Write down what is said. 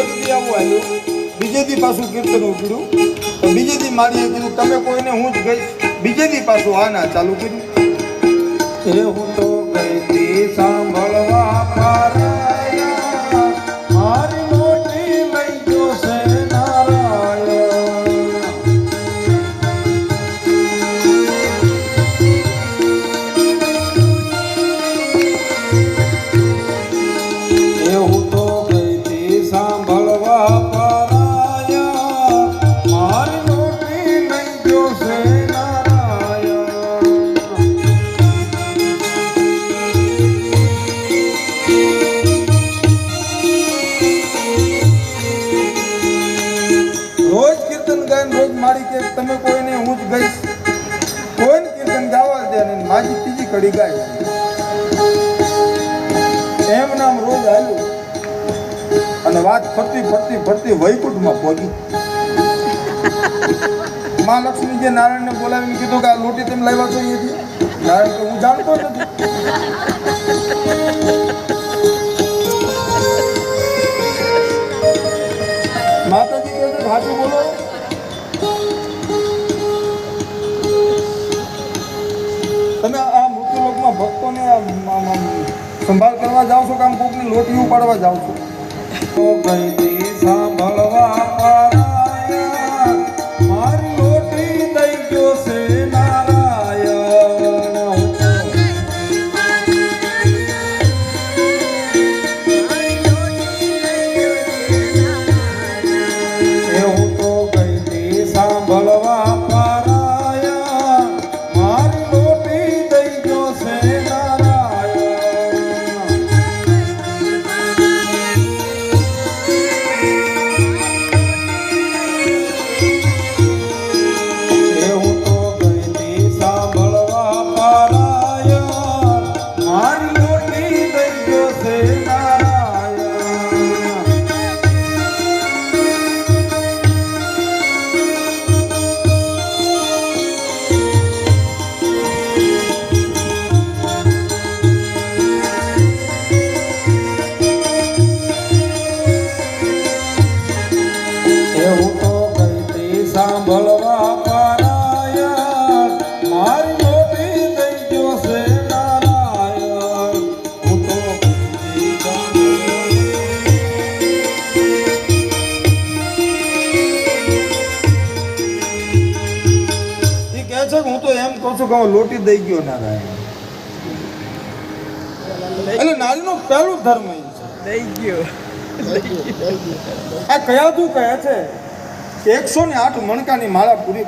એક આવું આવ્યું બીજે પાછું કીર્તન ઉકળ્યું તો બીજે દી મારીએ કીધું, તમે કોઈને હું જ ગઈ બીજે દી પાછું ના ચાલુ કર્યું. એ હું તો કઈ સાંભળવા મારી કે તમે કોઈને હું જ ગઈશ કોઈને કીર્તન ગાવા દે અને માજી ત્રીજી કડી ગાય એમ નામ રોજ આવ્યું અને વાત ફરતી ફરતી ફરતી વૈકુંઠમાં પહોંચી જે લક્ષ્મીજી નારાયણને બોલાવીને કીધું કે આ લોટી તેમ લાવ્યા છો અહીંયાથી? નારાયણ કે હું જાણતો નથી. સંભાળ કરવા જાઓ છો કે આમ કોકની લોટી ઉપાડવા જાઓ છો? સાંભળવા મારી લોટી દઈ ગયો નારાયણ. હું તો કઈથી સાંભળવા એ કહે છે કે હું તો એમ કહું છું કે હવે લોટી દઈ ગયો એટલે પહેલું ધર્મ આ કયા તું કયા છે? એકસો ને આઠ મણકાની માળા પૂરી